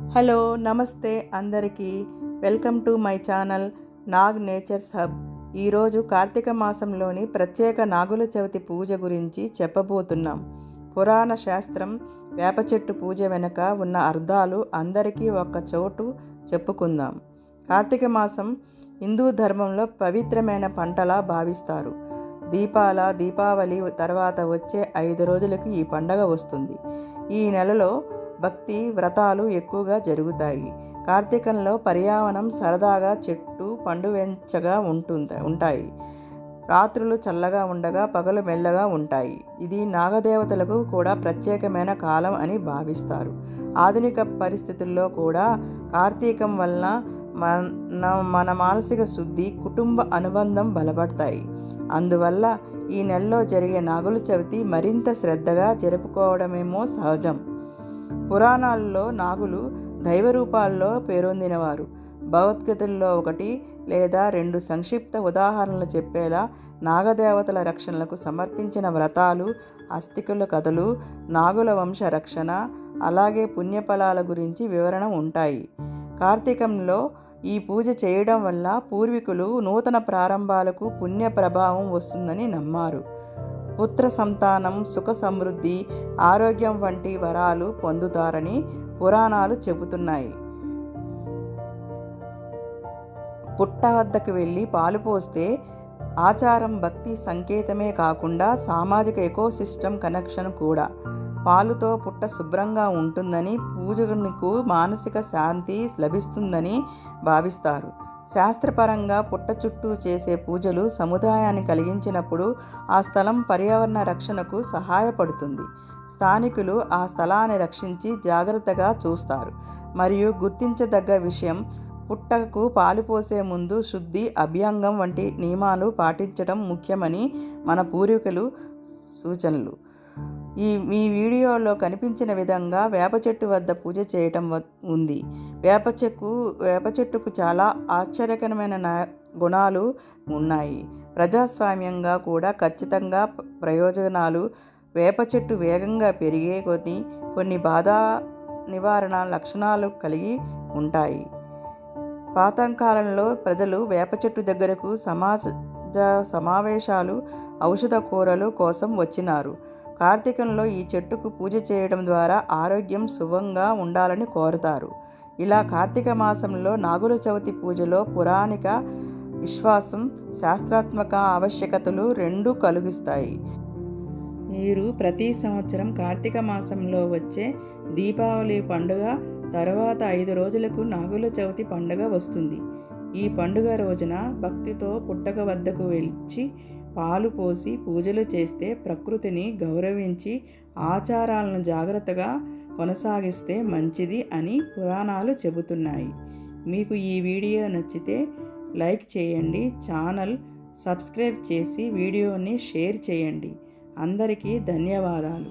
Hello నమస్తే అందరికీ. Welcome to my channel Nag nature's hub. ఈరోజు కార్తీక మాసంలోని ప్రత్యేక నాగుల చవితి పూజ గురించి చెప్పబోతున్నాం. పురాణ శాస్త్రం వేప చెట్టు పూజ వెనుక ఉన్న అర్థాలు అందరికీ ఒక్క చోటు చెప్పుకుందాం. కార్తీక మాసం హిందూ ధర్మంలో పవిత్రమైన పంటలా భావిస్తారు. దీపాల దీపావళి తర్వాత వచ్చే ఐదు రోజులకు ఈ పండగ వస్తుంది. ఈ నెలలో భక్తి వ్రతాలు ఎక్కువగా జరుగుతాయి. కార్తీకంలో పర్యావరణం సరదాగా చెట్టు పండువెంచగా ఉంటుంది ఉంటాయి. రాత్రులు చల్లగా ఉండగా పగలు మెల్లగా ఉంటాయి. ఇది నాగదేవతలకు కూడా ప్రత్యేకమైన కాలం అని భావిస్తారు. ఆధునిక పరిస్థితుల్లో కూడా కార్తీకం వలన మన మన మానసిక శుద్ధి కుటుంబ అనుబంధం బలపడతాయి. అందువల్ల ఈ నెలలో జరిగే నాగుల చవితి మరింత శ్రద్ధగా జరుపుకోవడమేమో సహజం. పురాణాల్లో నాగులు దైవరూపాల్లో పేరొందినవారు. భగవద్గీతల్లో ఒకటి లేదా రెండు సంక్షిప్త ఉదాహరణలు చెప్పేలా నాగదేవతల రక్షణలకు సమర్పించిన వ్రతాలు అస్థికుల కథలు నాగుల వంశ రక్షణ అలాగే పుణ్యఫలాల గురించి వివరణ ఉంటాయి. కార్తీకంలో ఈ పూజ చేయడం వల్ల పూర్వీకులు నూతన ప్రారంభాలకు పుణ్య ప్రభావం వస్తుందని నమ్మారు. పుత్ర సంతానం సుఖ సమృద్ధి ఆరోగ్యం వంటి వరాలు పొందుతారని పురాణాలు చెబుతున్నాయి. పుట్ట వద్దకు వెళ్ళి పాలు పోస్తే ఆచారం భక్తి సంకేతమే కాకుండా సామాజిక ఎకోసిస్టమ్ కనెక్షన్ కూడా. పాలుతో పుట్ట శుభ్రంగా ఉంటుందని పూజకునికు మానసిక శాంతి లభిస్తుందని భావిస్తారు. శాస్త్రపరంగా పుట్ట చుట్టూ చేసే పూజలు సముదాయాన్ని కలిగించినప్పుడు ఆ స్థలం పర్యావరణ రక్షణకు సహాయపడుతుంది. స్థానికులు ఆ స్థలాన్ని రక్షించి జాగ్రత్తగా చూస్తారు. మరియు గుర్తించదగ్గ విషయం పుట్టకు పాలు పోసే ముందు శుద్ధి అభ్యంగం వంటి నియమాలు పాటించడం ముఖ్యమని మన పూర్వీకులు సూచనలు. ఈ మీ వీడియోలో కనిపించిన విధంగా వేప చెట్టు వద్ద పూజ చేయటం ఉంది. వేప చెక్కు వేప చెట్టుకు చాలా ఆశ్చర్యకరమైన గుణాలు ఉన్నాయి. ప్రజాస్వామ్యంగా కూడా ఖచ్చితంగా ప్రయోజనాలు వేప చెట్టు వేగంగా పెరిగే కొన్ని కొన్ని బాధా నివారణ లక్షణాలు కలిగి ఉంటాయి. పాతంకాలంలో ప్రజలు వేప చెట్టు దగ్గరకు సమాజ సమావేశాలు ఔషధ కూరలు కోసం వచ్చినారు. కార్తీకంలో ఈ చెట్టుకు పూజ చేయడం ద్వారా ఆరోగ్యం శుభంగా ఉండాలని కోరుతారు. ఇలా కార్తీక మాసంలో నాగుల చవితి పూజలో పురాణిక విశ్వాసం శాస్త్రాత్మక ఆవశ్యకతలు రెండూ కలిగిస్తాయి. మీరు ప్రతి సంవత్సరం కార్తీక మాసంలో వచ్చే దీపావళి పండుగ తర్వాత ఐదు రోజులకు నాగుల చవితి పండుగ వస్తుంది. ఈ పండుగ రోజున భక్తితో పుట్టక వద్దకు వెళ్ళి పాలు పోసి పూజలు చేస్తే ప్రకృతిని గౌరవించి ఆచారాలను జాగ్రత్తగా కొనసాగిస్తే మంచిది అని పురాణాలు చెబుతున్నాయి. మీకు ఈ వీడియో నచ్చితే లైక్ చేయండి ఛానల్ సబ్స్క్రైబ్ చేసి వీడియోని షేర్ చేయండి. అందరికీ ధన్యవాదాలు.